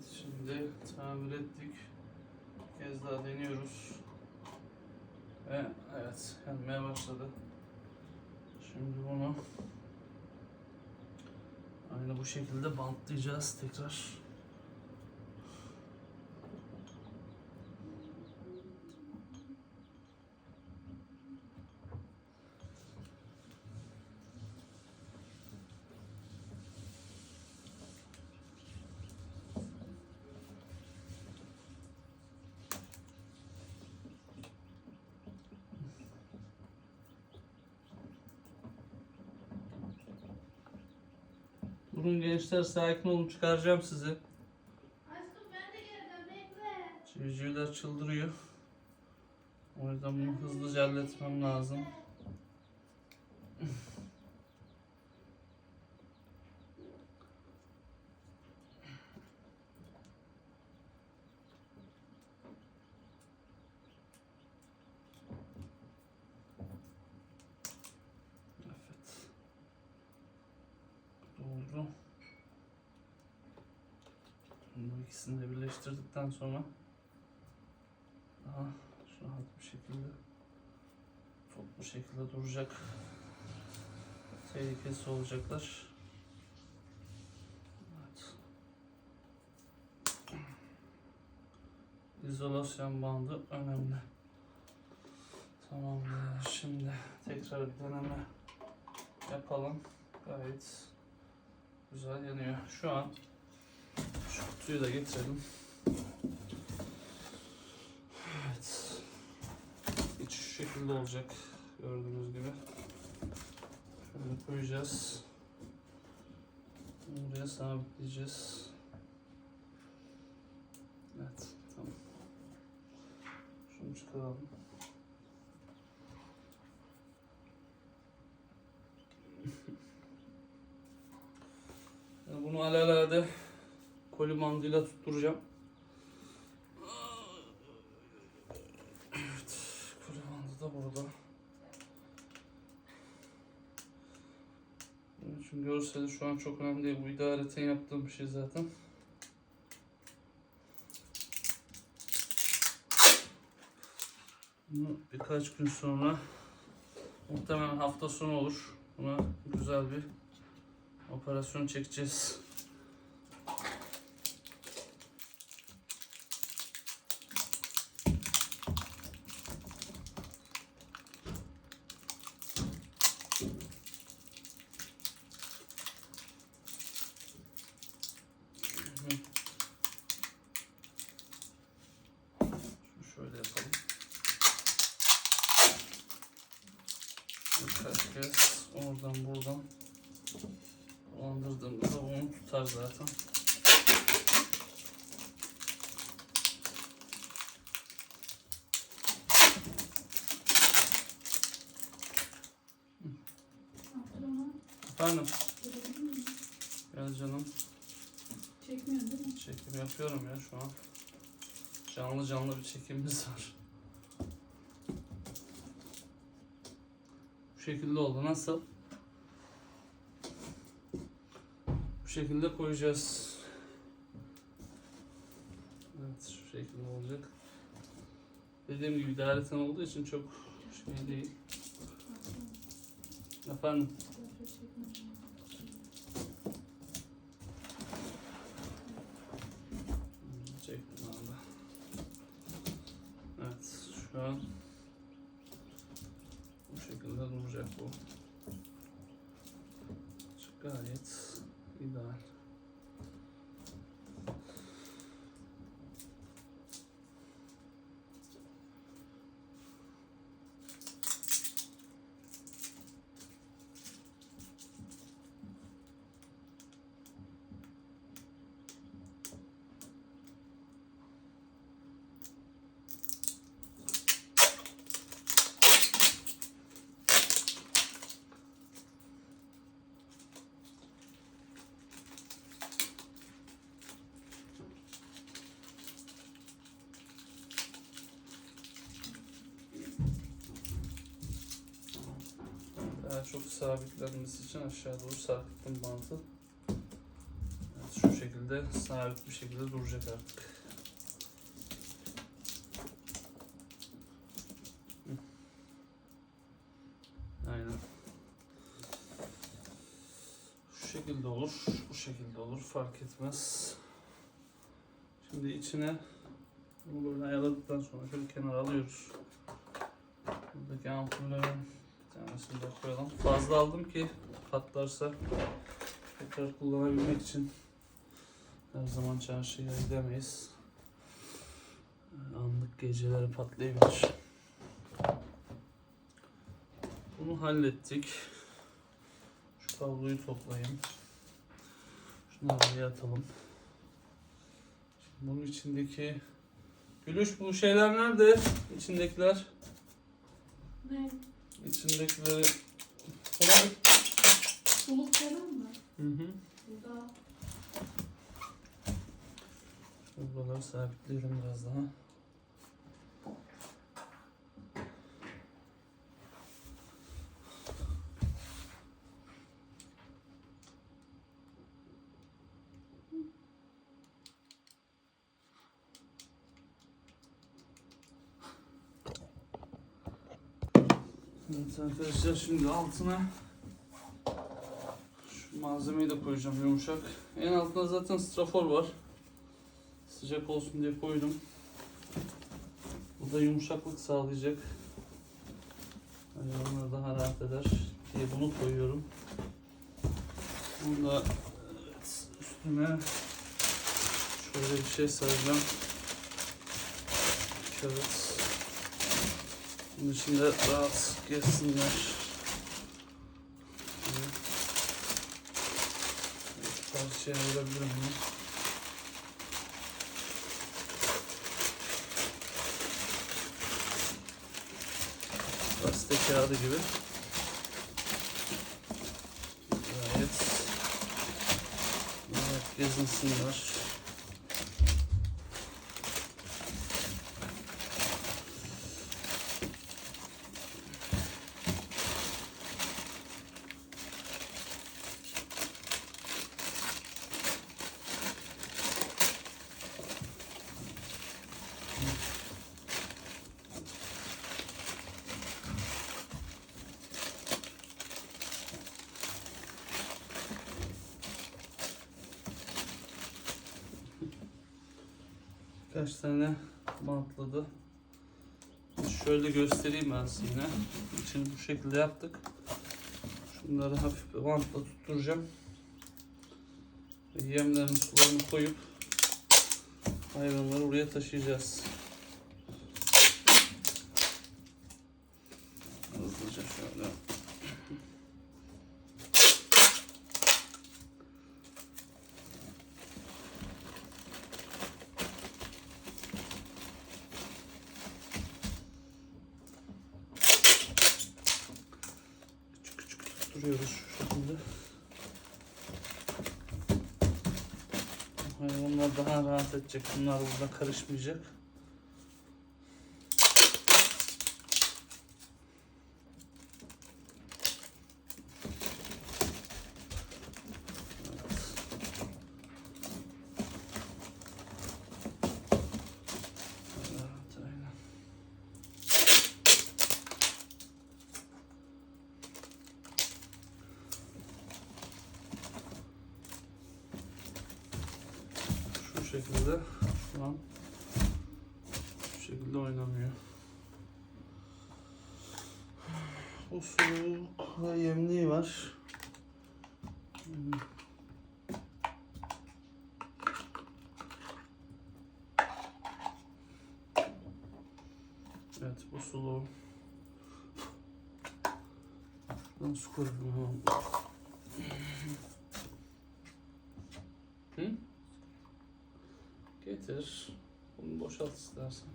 Evet, şimdi tamir ettik. Bir kez daha deniyoruz. Ve evet yanmaya başladı. Şimdi bunu aynı bu şekilde bantlayacağız tekrar. Durun gençler sakin olun çıkaracağım sizi. Aşkım ben de geleceğim bekle. Civcivler çıldırıyor. O yüzden bunu hızlıca halletmem lazım. Evet. Doğru. Bu ikisini de birleştirdikten sonra daha rahat bir şekilde toplu şekilde duracak. Tehlikesiz olacaklar. İzolasyon bandı önemli. Tamamdır. Şimdi tekrar deneme yapalım. Gayet güzel yanıyor. Şu an şu kutuyu da getirelim. Evet. İç şu şekilde olacak. Gördüğünüz gibi. Şöyle koyacağız. Buraya sabitleyeceğiz. Evet. Tamam. Şunu çıkaralım. Yani alelade koli bandıyla tutturacağım. Evet, koli bandı da burada. İçin görseli şu an çok önemli değil. Bu idareten yaptığım bir şey zaten. Bunu birkaç gün sonra muhtemelen hafta sonu olur. Buna güzel bir operasyon çekeceğiz. Şunu şöyle yapalım. Kez oradan buradan dolandırdığımızda onu tutar zaten. Efendim, gel canım. Çekmiyorsun değil mi? Çekim yapıyorum ya şu an. Canlı canlı bir çekimimiz var. Bu şekilde oldu. Nasıl? Bu şekilde koyacağız. Evet şu şekilde olacak. Dediğim gibi idareten olduğu için çok şey değil. Efendim? Böyle çekmiyorum. Çektim abi. Evet şu an bu şekilde duracak bu. Gayet ideal. Daha çok sabitlenmesi için aşağı doğru sarkıttım bantı. Evet, şu şekilde sabit bir şekilde duracak artık. Aynen. Şu şekilde olur, bu şekilde olur fark etmez. Şimdi içine bunu böyle ayarladıktan sonra şöyle kenara alıyoruz. Buradaki ampullerin tanesini de koyalım. Fazla aldım ki patlarsa tekrar kullanabilmek için her zaman çarşıya gidemeyiz. Anlık geceleri patlayabilir. Bunu hallettik. Şu kabloyu toplayayım. Şunları buraya atalım. Şimdi bunun içindeki Gülüş bu şeyler nerede? İçindekiler. Ne? İçindekileri bir- Suluk falan mı? Hı hı. Burada. Buraları sabitleyelim biraz daha. Evet arkadaşlar şimdi altına şu malzemeyi de koyacağım yumuşak. En altında zaten strafor var. Sıcak olsun diye koydum. Bu da yumuşaklık sağlayacak. Hayvanlar daha rahat eder diye bunu koyuyorum. Bunu da üstüne şöyle bir şey saracağım. Evet. Bunun içinde rahat. Şu parçaya ayırabilirim bunu. Gazete kağıdı gibi. Gayet gayet gezinsinler. Kaç tane bantladı. Şöyle göstereyim ben size yine. İçini bu şekilde yaptık. Şunları hafif bir bantla tutturacağım. Yemlerini sularını koyup hayvanları buraya taşıyacağız. Hızlıca şöyle. Küçük küçük tutturuyoruz şu şekilde. Hayvanlar daha rahat edecek. Bunlar burada karışmayacak. Evet, aynen. Şu şekilde şu an şu şekilde oynamıyor. Bu soğuk yemliği var. Evet bu suluğu. Şuradan su koyalım. Hı? Getir. Bunu boşalt istersen.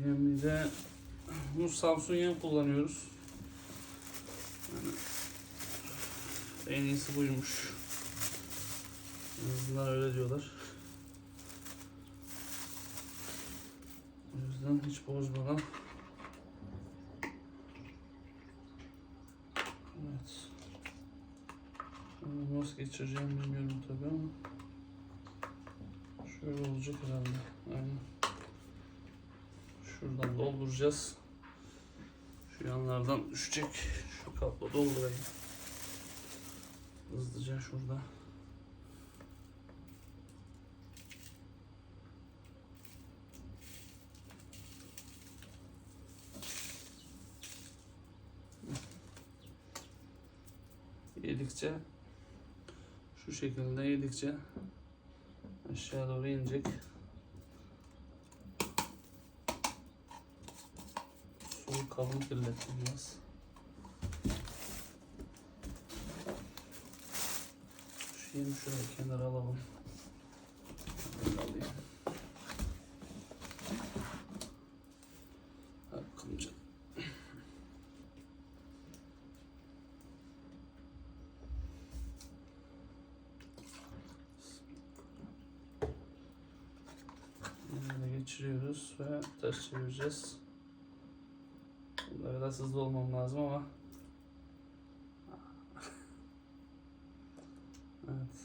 Yemide bu Samsung yem kullanıyoruz. Yani en iyisi buymuş. En azından öyle diyorlar. O yüzden hiç bozmadan Evet. nasıl geçireceğim bilmiyorum tabii ama. Şöyle olacak herhalde. Aynen. Şuradan dolduracağız. Şu yanlardan düşecek. Şu kapla doldurayım. Hızlıca şurada. Yedikçe şu şekilde yedikçe aşağı doğru inecek. Suyu kalın kirlettim biraz. Yemi şöyle kenara alalım. Şöyle alayım. Hakkımca. Böyle geçiriyoruz ve ters çevireceğiz. Biraz hızlı olmam lazım ama. Evet.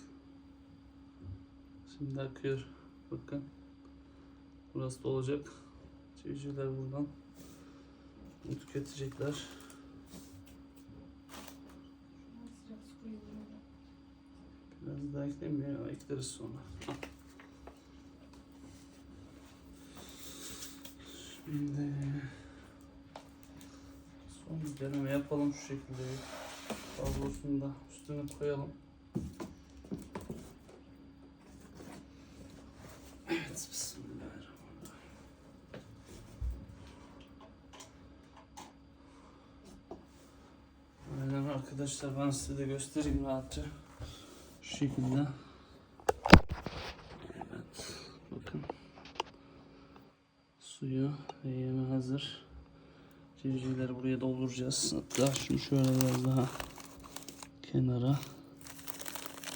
Şimdi akıyor. Bakın. Burası da olacak. Civcivler buradan tüketecekler. Biraz daha? Ya, ekleriz sonra. Şimdi son deneme yapalım şu şekilde. Tablosunu da üstüne koyalım. Evet, bismillahirrahmanirrahim. Aynen arkadaşlar ben size de göstereyim rahatça. Şu şekilde. Evet. Bakın. Suyu ve yeme hazır. Civcivleri buraya dolduracağız. Hatta şunu şöyle biraz daha kenara.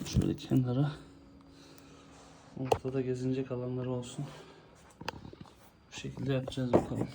Şöyle kenara. Ortada gezinecek alanları olsun. Bu şekilde yapacağız bakalım.